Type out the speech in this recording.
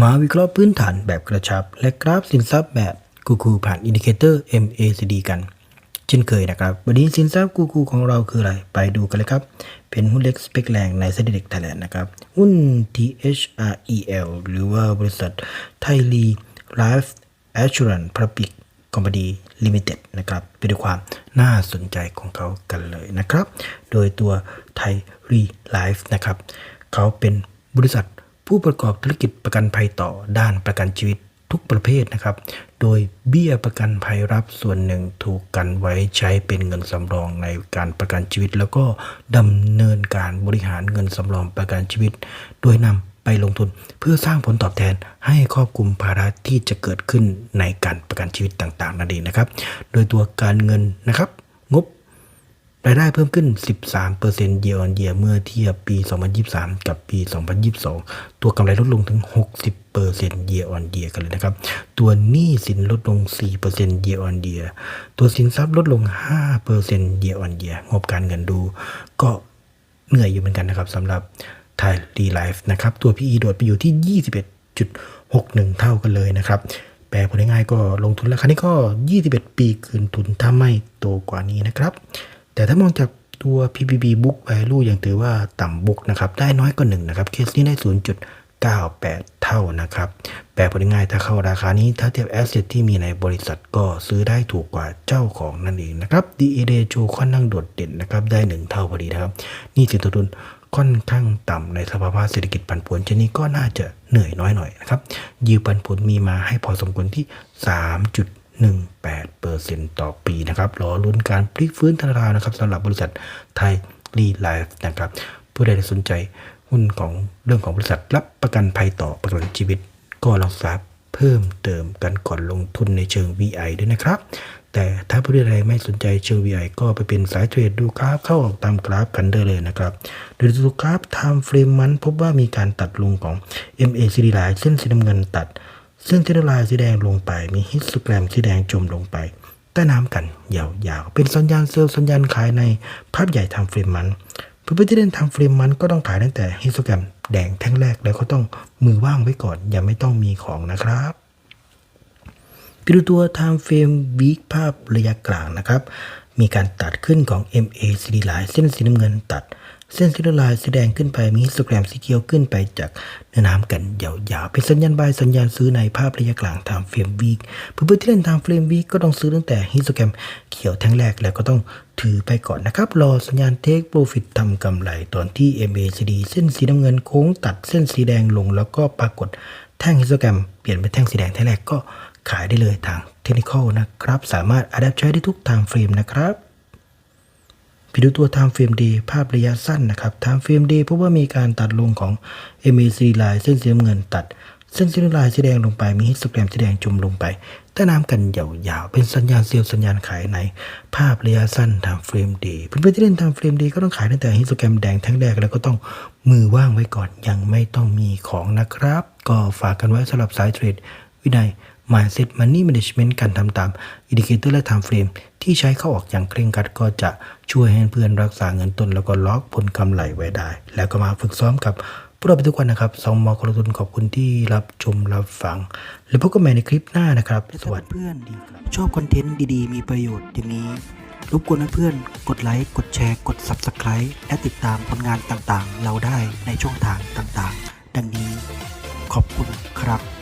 มาวิเคราะห์พื้นฐานแบบกระชับ และกราฟสินทรัพย์แบบกูกูผ่านอินดิเคเตอร์ MACD กันเช่นเคยนะครับ วันนี้สินทรัพย์กูกูของเราคืออะไร ไปดูกันเลยครับ เป็นหุ้นเล็กสเปกแรงในเซ็นดีเด็กไทยแลนด์นะครับ หุ้น THREL หรือว่าบริษัทไทยรีไลฟ์แอช r รันพาบิกคอมพานีลิมิเต็ดนะครับไปดูความน่าสนใจของเขากันเลยนะครับ โดยตัวไทยรีไลฟ์นะครับเขาเป็นบริษัท ผู้ประกอบธุรกิจประกันภัยต่อด้านประกันชีวิตทุกประเภทนะครับ โดยเบี้ยประกันภัยรับส่วนหนึ่งถูกกันไว้ใช้เป็นเงินสำรองในการประกันชีวิต แล้วก็ดำเนินการบริหารเงินสำรองประกันชีวิต โดยนำไปลงทุนเพื่อสร้างผลตอบแทนให้ครอบคลุมภาระที่จะเกิดขึ้นในการประกันชีวิตต่างๆนั่นเองนะครับ โดยตัวการเงินนะครับ งบ รายได้เพิ่มขึ้น 13% year on year เมื่อเทียบปี 2023 กับปี 2022 ตัวกำไรลดลงถึง 60% year on year กันเลยนะครับ ตัวหนี้สินลดลง 4% year on year ตัวสินทรัพย์ลดลง 5% year on year งบการเงินดู ก็เหนื่อยอยู่เหมือนกันนะครับสำหรับไทยรีไลฟ์นะครับ ตัว PE โดดไปอยู่ที่ 21.61 เท่ากันเลยนะครับแปลง่ายๆก็ลงทุนราคานี้ก็ 21 ปีคืนทุนถ้าไม่โตกว่านี้นะครับ แต่ถ้ามองจากตัว PBB book value ยังถือว่าต่ำบุกนะครับ ได้น้อยกว่า1นะครับ เคสนี้ได้ 0.98 เท่านะครับ แปลพูดง่ายๆถ้าเข้าราคานี้ ถ้าเทียบ asset ที่มีในบริษัทก็ซื้อได้ถูกกว่าเจ้าของนั่นเองนะครับ DA ratio ค่อนข้างโดดเด่นนะครับ ได้ 1 เท่าพอดีนะครับ นี่สินตัวทุนค่อนข้างต่ำในสภาวะเศรษฐกิจผันผวนชนี้ก็น่าจะเหนื่อยน้อยหน่อยนะครับยิวปันผลมีมาให้พอสมควรที่ 3 3.18%ต่อปีนะครับรอลุ้นการพลิกฟื้นธนาคารนะครับสำหรับบริษัทไทยรีไลฟ์นะครับ ผู้ใดสนใจหุ้นของเรื่องของบริษัทรับประกันภัยต่อประกันชีวิต ก็ลองทราบเพิ่มเติมกันก่อนลงทุนในเชิง VI ด้วยนะครับ แต่ถ้าผู้ใดไม่สนใจเชิง VI ก็ไปเป็นสายเทรดดูกราฟเข้าออกตามกราฟกันได้เลยนะครับโดยดูกราฟ time frame มันพบว่ามีการตัดลงของ MACD หลายเส้นสีน้ำเงินตัด เส้นที่ละลายสีแดงลงไป มีฮิสแกรมสีแดงจมลงไป ใต้น้ำกันยาวๆ เป็นสัญญาณเซลล์สัญญาณขายในภาพใหญ่ทางเฟรมมันเพื่อที่เล่นทางเฟรมมันก็ต้องขายตั้งแต่ฮิสแกรมแดงแท่งแรกแล้วก็ต้องมือว่างไว้ก่อน อยังไม่ต้องมีของนะครับไปดูตัว time frame week ภาพระยะกลางนะครับ มีการตัดขึ้นของ MACD หลายเส้นสีน้ำเงินตัด เส้นสีลายสีแดงขึ้นไปมีสแกรมสีเขียวขึ้นไปจากเนื้อน้ำกันยาวๆเป็นสัญญาณบายสัญญาณซื้อในภาพระยะกลาง time frame week เพื่อที่เล่น time frame week ก็ต้องซื้อตั้งแต่ฮิสแกรมเขียวแท่งแรกแล้วก็ต้องถือไปก่อนนะครับ รอสัญญาณ take profit ทำกำไรตอนที่ MACD เส้นสีน้ำเงินโค้งตัดเส้นสีแดงลงแล้วก็ปรากฏแท่งฮิสแกรมเปลี่ยนเป็นแท่งสีแดงแท่งแรกก็ ขายได้เลยทางเทคนิคนะครับ สามารถอัดแอปใช้ได้ทุกทางเฟรมนะครับไปดูตัว time frame day ภาพระยะสั้นนะครับ time frame day พบว่ามีการตัดลงของ MACD line เส้นสีน้ำเงินตัด เส้นสีน้ำลายสีแดงลงไป มีฮิสโตแกรมสีแดงจุ่มลงไปใต้น้ำกันยาวๆ เป็นสัญญาณเซลล์สัญญาณขายใน ภาพระยะสั้น time frame day เพื่อนๆที่เล่น time frame day ก็ต้องขายตั้งแต่ฮิสโตแกรมแดงทั้งแรกแล้วก็ต้องมือว่างไว้ก่อนยังไม่ต้องมีของนะครับ ก็ฝากกันไว้สำหรับสายเทรดวินัย Mindset Money Management การทำตามอินดิเคเตอร์และ Time Frame ที่ใช้เข้าออกอย่างเคร่งครัดก็จะช่วยให้เพื่อนรักษาเงินต้นแล้วก็ล็อกผลกำไรไว้ได้ แล้วก็มาฝึกซ้อมกับพวกเราไปทุกวันนะครับสองมอกรทุนขอบคุณที่รับชมรับฟัง แล้วพบกันใหม่ในคลิปหน้านะครับ สวัสดีเพื่อนดีครับชอบคอนเทนต์ดีๆ มีประโยชน์อย่างนี้ รบกวนเพื่อนกดไลค์ กดแชร์ กด Subscribe และติดตามผลงานต่างๆ เราได้ในช่องทางต่างๆ ดังนี้ขอบคุณครับ